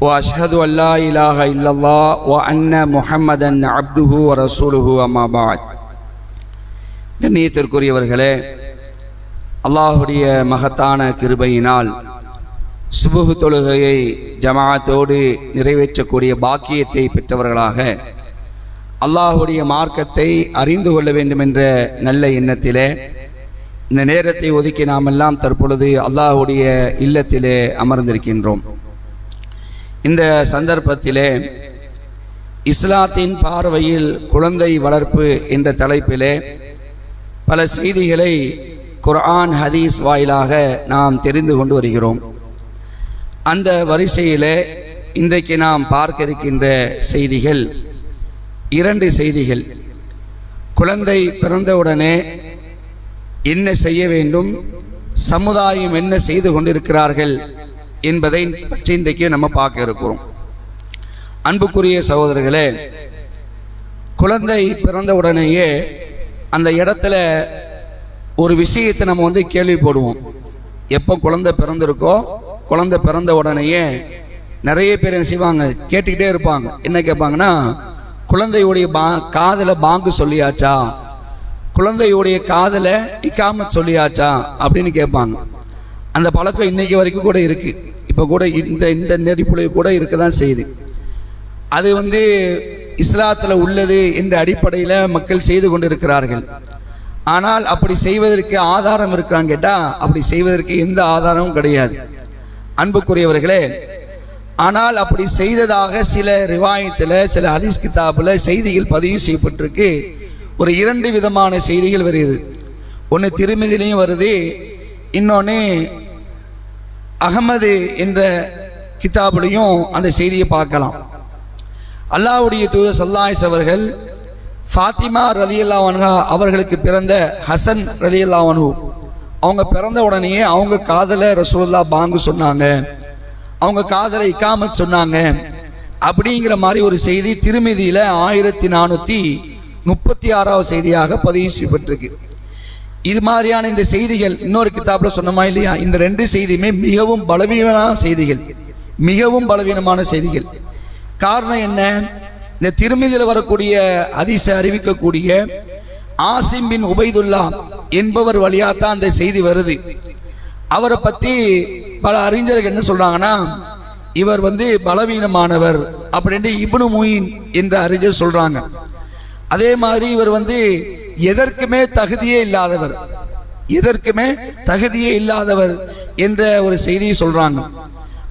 واشهد ان لا اله الا الله وان محمدا عبده ورسوله اما بعد கண்ணியத்திற்குரியவர்களே அல்லாஹுடைய மகத்தான கிருபையினால் சுபுகு தொழுகையை ஜமாஅத்தோடு நிறைவேற்றக்கூடிய பாக்கியத்தை பெற்றவர்களாக அல்லாஹுடைய மார்க்கத்தை அறிந்து கொள்ள வேண்டும் என்ற நல்ல எண்ணத்திலே இந்த நேரத்தை ஒதுக்கி நாமெல்லாம் தற்பொழுது அல்லாஹுடைய இல்லத்திலே அமர்ந்திருக்கின்றோம் இந்த சந்தர்ப்பத்திலே இஸ்லாத்தின் பார்வையில் குழந்தை வளர்ப்பு என்ற தலைப்பிலே பல செய்திகளை குர்ஆன் ஹதீஸ் வாயிலாக நாம் தெரிந்து கொண்டு வருகிறோம். அந்த வரிசையிலே இன்றைக்கு நாம் பார்க்க இருக்கின்ற செய்திகள் இரண்டு செய்திகள். குழந்தை பிறந்தவுடனே என்ன செய்ய வேண்டும்? சமுதாயம் என்ன செய்து கொண்டிருக்கிறார்கள்? என்பதை பற்றி இன்றைக்கு நம்ம பார்க்க இருக்கிறோம். அன்புக்குரிய சகோதரர்களே குழந்தை பிறந்த உடனேயே அந்த இடத்துல ஒரு விஷயத்தை நம்ம வந்து கேள்வி போடுவோம் எப்போ குழந்தை பிறந்திருக்கோ குழந்தை பிறந்த உடனேயே நிறைய பேர் என்ன செய்வாங்க கேட்டுக்கிட்டே இருப்பாங்க. என்ன கேட்பாங்கன்னா குழந்தையுடைய பா காதில் பாங்கு சொல்லியாச்சா? குழந்தையுடைய காதில் இக்காமத் சொல்லியாச்சா? அப்படின்னு கேட்பாங்க. அந்த பழக்கம் இன்னைக்கு வரைக்கும் கூட இருக்குது இப்போ கூட இந்த இந்த நெறிப்புலை கூட இருக்க தான் செய்யுது அது வந்து இஸ்லாத்தில் உள்ளது என்ற அடிப்படையில் மக்கள் செய்து கொண்டிருக்கிறார்கள். ஆனால் அப்படி செய்வதற்கு ஆதாரம் இருக்கான்னு கேட்டால் அப்படி செய்வதற்கு எந்த ஆதாரமும் கிடையாது. அன்புக்குரியவர்களே ஆனால் அப்படி செய்ததாக சில ரிவாயத்தில் சில ஹதீஸ் கிதாபில் செய்திகள் பதிவு செய்யப்பட்டிருக்கு. ஒரு இரண்டு விதமான செய்திகள் வருது ஒன்று திருமதியிலையும் வருது இன்னொன்று அகமது என்ற கிதாபுலையும் அந்த செய்தியை பார்க்கலாம். அல்லாவுடைய தூதர் சல்லாயிஸ் அவர்கள் ஃபாத்திமா ரலியல்லாவன்ஹா அவர்களுக்கு பிறந்த ஹசன் ரலியல்லாவனு அவங்க பிறந்த உடனேயே அவங்க காதலை ரசூல்லா பாங்கு சொன்னாங்க. அவங்க காதலை இக்காமத் சொன்னாங்க. அப்படிங்கிற மாதிரி ஒரு செய்தி திருமதியில் ஆயிரத்தி நானூற்றி முப்பத்தி ஆறாவது செய்தியாக பதிவு செய்யப்பட்டிருக்கு. இது மாதிரியான இந்த செய்திகள் இன்னொரு கிதாப்பில் சொன்னமா இல்லையா? இந்த ரெண்டு செய்தியுமே மிகவும் பலவீனமான செய்திகள். மிகவும் பலவீனமான செய்திகள். காரணம் என்ன? இந்த திருமதியில் வரக்கூடிய அதிச அறிவிக்கக்கூடிய ஆசிம் பின் உபைதுல்லா என்பவர் வழியாக தான் அந்த செய்தி வருது. அவரை பற்றி பல அறிஞர்கள் என்ன சொல்கிறாங்கன்னா இவர் வந்து பலவீனமானவர் அப்படின்ட்டு இப்னு முயின் என்ற அறிஞர் சொல்கிறாங்க அதே மாதிரி இவர் வந்து எதற்குமே தகுதியே இல்லாதவர். எதற்குமே தகுதியே இல்லாதவர் என்ற ஒரு செய்தியை சொல்றாங்க.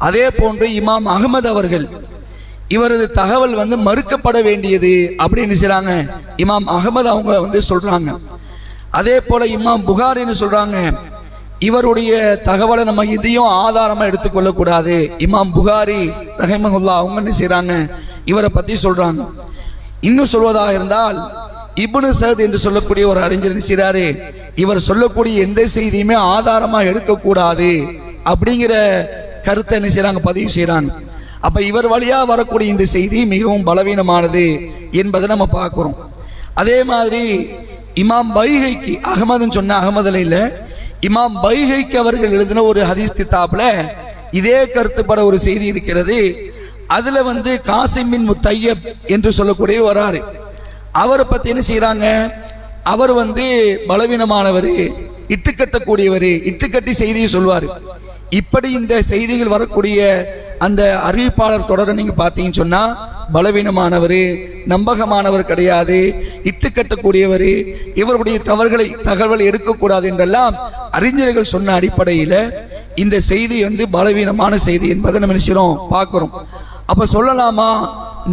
அதே போன்று இமாம் அகமது அவர்கள் இவரது தகவல் வந்து மறுக்கப்பட வேண்டியது அப்படின்னு செய்றாங்க இமாம் அகமது அவங்க வந்து சொல்றாங்க. அதே போல இமாம் புகாரின்னு சொல்றாங்க. இவருடைய தகவலை நம்ம இதையும் ஆதாரமா எடுத்துக்கொள்ளக்கூடாது. இமாம் புகாரி ரஹிமஹுல்லா அவங்க என்ன செய்றாங்க? இவரை பத்தி சொல்றாங்க. இன்னும் சொல்வதாக இருந்தால் இப்னு சஹத் என்று சொல்லக்கூடிய ஒரு அறிஞர் என்ன இவர் சொல்லக்கூடிய எந்த செய்தியுமே ஆதாரமாக எடுக்கக்கூடாது அப்படிங்கிற கருத்தை என்ன செய்கிறாங்க பதிவு செய்கிறாங்க அப்போ இவர் வழியாக வரக்கூடிய இந்த செய்தி மிகவும் பலவீனமானது என்பதை நம்ம பார்க்குறோம். அதே மாதிரி இமாம் பைகைக்கு அகமதுன்னு சொன்ன அகமதுல இல்லை இமாம் பைகைக்கு அவர்கள் எழுதின ஒரு ஹதீஸ் கித்தாப்பில் இதே கருத்துப்பட ஒரு செய்தி இருக்கிறது. அதுல வந்து காசிமின் முத்தையப் என்று சொல்லக்கூடிய வராரு. அவரை பத்தி என்ன செய்யறாங்க அவர் வந்து பலவீனமானவர் இட்டுக்கட்டக்கூடியவர் இட்டுக்கட்டி செய்தியை சொல்வார். இப்படி இந்த செய்திகள் வரக்கூடிய அந்த அறிவிப்பாளர் தொடரை நீங்க பார்த்தீங்கன்னு சொன்னா பலவீனமானவர் நம்பகமானவர் கிடையாது இட்டு கட்டக்கூடியவர் இவருடைய தவறுகளை தகவல் எடுக்கக்கூடாது என்றெல்லாம் அறிஞர்கள் சொன்ன அடிப்படையில் இந்த செய்தி வந்து பலவீனமான செய்தி என்பதை நம்ம நினைச்சிடும் பார்க்குறோம். அப்ப சொல்லலாமா?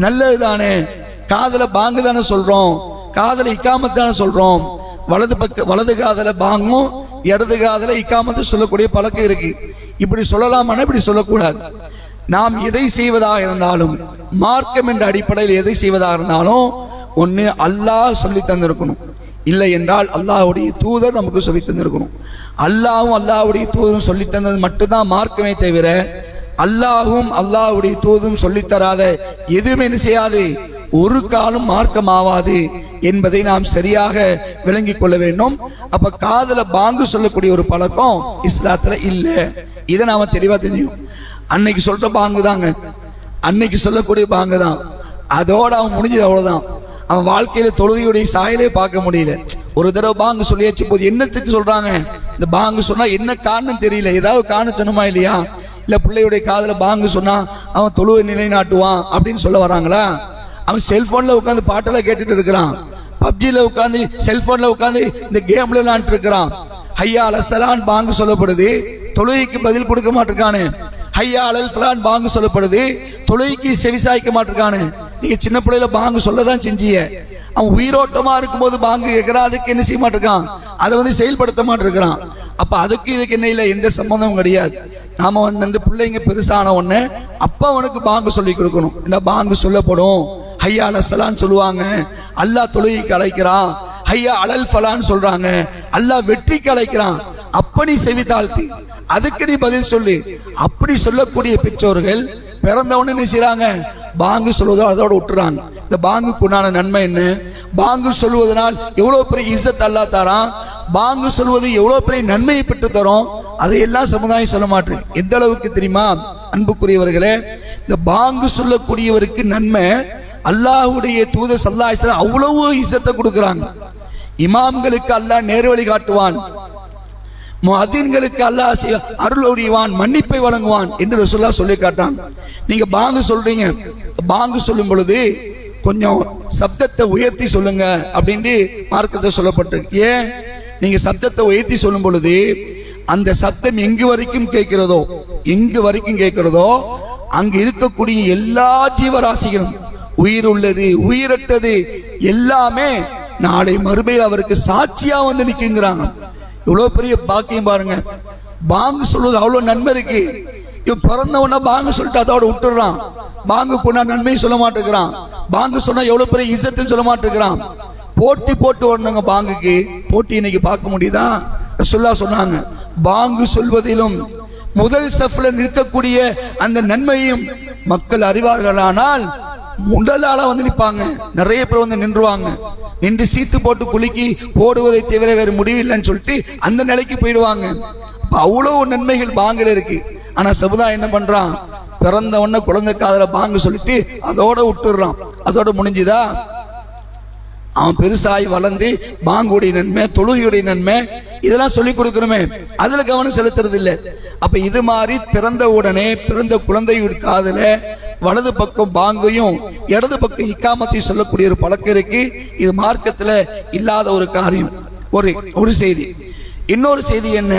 நல்லது தானே காதல பாங்கு தானே சொல்றோம். காதல இக்காமத்து தானே சொல்றோம். வலது பக்க வலது காதல பாங்கும் இடது காதல இக்காமத்து சொல்லக்கூடிய பழக்கம் இருக்கு. இப்படி சொல்லலாமான்னா இப்படி சொல்லக்கூடாது. நாம் எதை செய்வதாக இருந்தாலும் மார்க்கம் என்ற அடிப்படையில் எதை செய்வதாக இருந்தாலும் ஒன்று அல்லாஹ் சொல்லி தந்திருக்கணும். இல்லை என்றால் அல்லாஹ்வுடைய தூதர் நமக்கு சொல்லி தந்திருக்கணும். அல்லாவும் அல்லாஹ்வுடைய தூதரும் சொல்லி தந்தது மட்டும்தான் மார்க்கமே தவிர அல்லாஹும் அல்லாஹ்வுடைய தூதும் சொல்லித்தராத எதுவுமே என்ன செய்யாது? ஒரு காலம் மார்க்கமாவாது என்பதை நாம் சரியாக விளங்கிக் கொள்ள வேண்டும். அப்ப காதல பாங்கு சொல்லக்கூடிய ஒரு பழக்கம் இஸ்லாத்துல இல்லை. இதை நாம தெளிவா தெரியும் அன்னைக்கு சொல்ற பாங்கு தாங்க. அன்னைக்கு சொல்லக்கூடிய பாங்கு தான். அதோட அவன் முடிஞ்சது அவ்வளவுதான். அவன் வாழ்க்கையில தொழுகையுடைய சாயலே பார்க்க முடியல. ஒரு தடவை பாங்கு சொல்லியாச்சு போது என்னத்துக்கு சொல்றாங்க? இந்த பாங்கு சொன்னா என்ன காரணம் தெரியல. ஏதாவது காரணம் சொன்னமா இல்லையா? இல்லை பிள்ளையுடைய காதில் பாங்கு சொன்னால் அவன் தொழுவை நிலைநாட்டுவான் அப்படின்னு சொல்ல வராங்களா? அவன் செல்ஃபோனில் உட்காந்து பாட்டெல்லாம் கேட்டுட்டு இருக்கிறான். பப்ஜியில் உட்காந்து செல்ஃபோனில் உட்காந்து இந்த கேமில் விளையாண்டு இருக்கிறான். ஹையா அலசலான் பாங்கு சொல்லப்படுது. தொழுகைக்கு பதில் கொடுக்க மாட்டிருக்கானு. ஹையா அலல் ஃபலான் பாங்கு சொல்லப்படுது. தொழுகைக்கு செவிசாய்க்க மாட்டிருக்கானு. நீங்கள் சின்ன பிள்ளையில பாங்கு சொல்ல தான் செஞ்சிய அவன் உயிரோட்டமா இருக்கும்போது பாங்கு கேட்கிறான் அதுக்கு என்ன செய்ய மாட்டிருக்கான்? அதை வந்து செயல்படுத்த மாட்டிருக்கிறான். அப்போ அதுக்கு இதுக்கு என்ன இல்லை? எந்த சம்மந்தமும் கிடையாது. நாம வந்து இந்த பிள்ளைங்க பெருசான உடனே அப்பா அவனுக்கு பாங்கு சொல்லி கொடுக்கணும். என்ன பாங்கு சொல்லப்படும்? ஹையா அலசலான்னு சொல்லுவாங்க. அல்லாஹ் தொழுகைக்கு அழைக்கிறான். ஹையா அலல் ஃபலான்னு சொல்றாங்க. அல்லாஹ் வெற்றிக்கு அழைக்கிறான். அப்படி செவி தாழ்த்தி. அதுக்கு நீ பதில் சொல்லு. அப்படி சொல்லக்கூடிய பெற்றோர்கள் பிறந்தவொடனே என்ன பாங்கு சொல்வதோ அதோட விட்டுறாங்க. இந்த பாங்குக்கு உண்டான நன்மை என்ன? பாங்கு சொல்வதனால் எவ்வளோ பெரிய இசத் அல்லா தாரான் பாங்கு சொல்வது எவ்வளோ பெரிய நன்மையை பெற்று தரும்? அதையெல்லாம் சமுதாயம் சொல்ல மாட்டேன் எந்த அளவுக்கு தெரியுமா? அன்புக்குரியவர்களே இந்த பாங்கு சொல்லக்கூடியவருக்கு நன்மை அல்லாஹ்வுடைய தூதர் சல்லாஹ் அவ்வளவு இசத்தை கொடுக்குறாங்க. இமாம்களுக்கு அல்லாஹ் நேர்வழி காட்டுவான். முஅத்தின்களுக்கு அல்லாஹ் அருள் ஒழிவான் மன்னிப்பை வழங்குவான் என்று ரசூல்லா சொல்லி காட்டான் நீங்க பாங்கு சொல்றீங்க. பாங்கு சொல்லும் பொழுது கொஞ்சம் சப்தத்தை உயர்த்தி சொல்லுங்க அப்படின்ட்டு மார்க்கத்தை சொல்லப்பட்டிருக்கு. ஏன்? நீங்க சப்தத்தை உயர்த்தி சொல்லும் பொழுது அந்த சத்தம் எங்கு வரைக்கும் கேட்கிறதோ எங்கு வரைக்கும் கேட்கிறதோ அங்கு இருக்கக்கூடிய எல்லா ஜீவராசிகளும் உயிர் உள்ளது உயிரற்றது எல்லாமே நாளை மறுமையில் அவருக்கு சாட்சியா வந்து நிற்குங்கிறாங்க. இவ்வளவு பெரிய பாக்கியம் பாருங்க. பாங்கு சொல்வது அவ்வளவு நன்மை இருக்கு. இவன் பிறந்தவன பாங்கு சொல்லிட்டு அதோட விட்டுறான். பாங்கு கொண்டா நன்மையும் சொல்ல மாட்டேங்கிறான். பாங்கு சொன்னா எவ்வளவு பெரிய இசத்துன்னு சொல்ல மாட்டேங்கிறான். போட்டி போட்டு வரணுங்க பாங்குக்கு. போட்டி இன்னைக்கு பார்க்க முடியுதா? சொல்லா சொன்னாங்க. பாங்கு சொல்வதிலும் முதல் சஃப்ல நிற்கக்கூடிய அந்த நன்மையும் மக்கள் அறிவார்களானால் முதலாளா வந்து நிற்பாங்க. நிறைய பேர் வந்து நின்றுவாங்க. நின்று சீத்து போட்டு குலுக்கி ஓடுவதை தவிர வேறு முடிவில்லைன்னு சொல்லிட்டு அந்த நிலைக்கு போயிடுவாங்க. அவ்வளோ அவ்வளவு நன்மைகள் பாங்கில் இருக்கு. ஆனா சமுதாயம் என்ன பண்றான்? பிறந்த உடனே குழந்தை காதல பாங்கு சொல்லிட்டு அதோட விட்டுடுறான் அதோட முடிஞ்சுதா? அவன் பெருசாகி வளர்ந்து பாங்குடைய நன்மை தொழுகையுடைய நன்மை இதெல்லாம் சொல்லி கொடுக்கணுமே அதில் கவனம் செலுத்துறது இல்லை அப்போ இது மாதிரி பிறந்த உடனே பிறந்த குழந்தையுடைய காதில் வலது பக்கம் பாங்கையும் இடது பக்கம் இக்காமத்தையும் சொல்லக்கூடிய ஒரு பழக்கம் இருக்கு. இது மார்க்கத்தில் இல்லாத ஒரு காரியம். ஒரு ஒரு செய்தி. இன்னொரு செய்தி என்ன?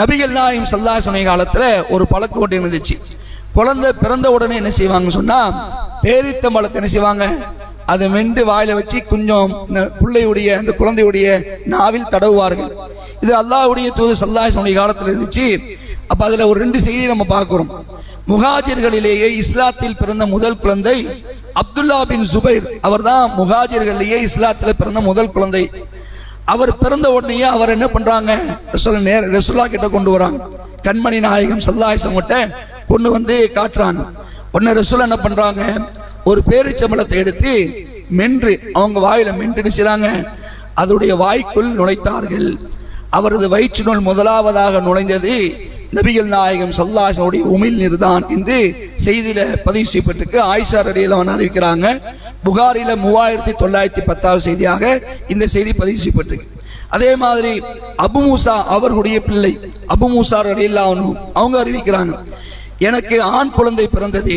நபிகள் நாயும் சல்லா சொன்ன காலத்தில் ஒரு பழக்கம் ஒன்று இருந்துச்சு. குழந்தை பிறந்த உடனே என்ன செய்வாங்கன்னு சொன்னா பேரித்தம்பழத்தை என்ன செய்வாங்க? அதை மெண்டு வாயில வச்சு கொஞ்சம் பிள்ளையுடைய அந்த குழந்தையுடைய நாவில் தடவுவார்கள். இது அல்லாஹ்வுடைய தூது சல்லாசனுடைய காலத்தில் இருந்துச்சு. அப்ப அதுல ஒரு ரெண்டு செய்தி நம்ம பார்க்கிறோம். முகாஜிர்களிலேயே இஸ்லாத்தில் பிறந்த முதல் குழந்தை அப்துல்லா பின் சுபைர். அவர்தான் முகாஜிர்களிலேயே இஸ்லாத்தில் பிறந்த முதல் குழந்தை. அவர் பிறந்த உடனேயே அவர் என்ன பண்றாங்க? ரசூல் நேர ரசூல்லா கிட்ட கொண்டு வராங்க. கண்மணி நாயகம் சல்லாஹம் கிட்ட கொண்டு வந்து காட்டுறாங்க. உடனே ரசூல் என்ன பண்றாங்க? ஒரு பேரிச்சம்பளத்தை எடுத்து மென்று அவங்க வாயில மென்று செய்றாங்க? அதனுடைய வாய்க்குள் நுழைத்தார்கள். அவரது வயிற்றினுள் முதலாவதாக நுழைந்தது நபிகள் நாயகம் சல்லாசனுடைய உமிழ் நீர்தான் என்று செய்தியில பதிவு செய்யப்பட்டிருக்கு. ஆயிஷா ரடியில் அறிவிக்கிறாங்க. புகாரில மூவாயிரத்தி தொள்ளாயிரத்தி பத்தாவது செய்தியாக இந்த செய்தி பதிவு செய்யப்பட்டிருக்கு. அதே மாதிரி அபு மூசா அவர்களுடைய பிள்ளை அபு மூசா ரடியில் அவங்க அறிவிக்கிறாங்க எனக்கு ஆண் குழந்தை பிறந்தது.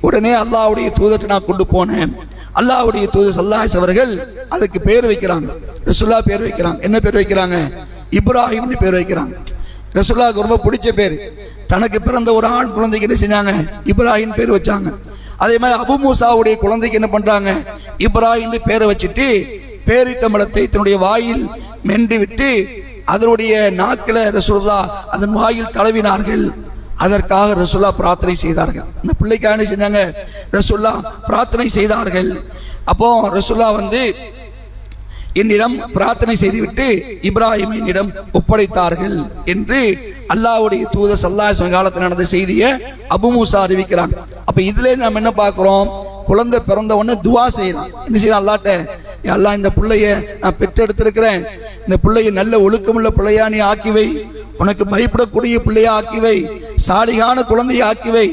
உடனே அல்லாவுடைய தூதத்தை நான் கொண்டு போனேன். அல்லாவுடைய தூதர் சல்லாஹ் அவர்கள் அதுக்கு பேர் வைக்கிறாங்க. ரசுல்லா பேர் வைக்கிறாங்க. என்ன பேர் வைக்கிறாங்க? இப்ராஹிம்னு பேர் வைக்கிறாங்க. ரசுல்லாவுக்கு ரொம்ப பிடிச்ச பேர். தனக்கு பிறந்த ஒரு ஆண் குழந்தைக்கு என்ன செஞ்சாங்க? இப்ராஹிம் பேர் வச்சாங்க. அதே மாதிரி அபு மூசாவுடைய குழந்தைக்கு என்ன பண்றாங்க? இப்ராஹிம்னு பேரை வச்சுட்டு பேரித்தம்பளத்தை தன்னுடைய வாயில் மென்று விட்டு அதனுடைய நாக்கில் ரசுல்லா அதன் வாயில் தடவினார்கள். அதற்காக ரசுல்லா பிரார்த்தனை செய்தார்கள். இந்த பிள்ளைக்காக என்ன செஞ்சாங்க? ரசுல்லா பிரார்த்தனை செய்தார்கள். அப்போ ரசுல்லா வந்து என்னிடம் பிரார்த்தனை செய்துவிட்டு இப்ராஹிம் என்னிடம் ஒப்படைத்தார்கள் என்று அல்லாவுடைய தூத சல்லாஹ் காலத்தில் நடந்த செய்தியை அபுமூசா அறிவிக்கிறாங்க அப்போ இதுலேருந்து நம்ம என்ன பார்க்குறோம்? குழந்தை பிறந்த உடனே துவா செய்யலாம். என்ன செய்யலாம்? அல்லாட்ட எல்லாம் அல்லாஹ் இந்த பிள்ளைய நான் பெற்றெடுத்திருக்கிறேன். இந்த பிள்ளைய நல்ல ஒழுக்கமுள்ள பிள்ளையா நீ ஆக்கிவை உனக்கு பயப்படக்கூடிய பிள்ளையா ஆக்கிவை சாலிகான குழந்தையை ஆக்கிவை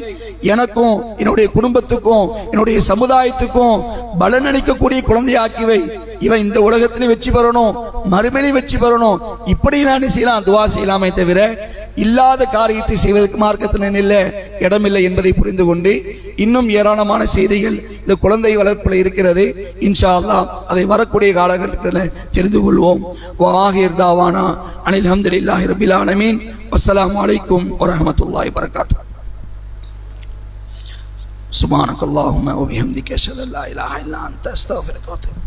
எனக்கும் என்னுடைய குடும்பத்துக்கும் என்னுடைய சமுதாயத்துக்கும் பலனளிக்கக்கூடிய குழந்தையை ஆக்கிவை இவன் இந்த உலகத்திலே வெற்றி பெறணும் மறுமையிலும் வெற்றி பெறணும். இப்படி நான் செய்யலாம்? துவா செய்யலாமே தவிர இல்லாத காரியத்தை செய்வதற்கு மார்க்கத்தில் இல்லை இடமில்லை என்பதை புரிந்து கொண்டு இன்னும் ஏராளமான செய்திகள் இந்த குழந்தை வளர்ப்பில் இருக்கிறது. இன்ஷா அதை வரக்கூடிய காலகட்டத்தில் தெரிந்து கொள்வோம். வாஹிர் தாவானா அனில் அஹமதுல்லாஹி ரபில் ஆலமீன். അസ്സലാമു അലൈക്കും വറഹമത്തല്ലാഹി വബർക്കാത്തു സുബാനക്കല്ലാഹുമ്മ വബിഹംദിക അഷ്ഹദു അല്ലാ ഇലാഹ ഇല്ലാ അൻത അസ്തഗ്ഫിറുക വഅത്തുബു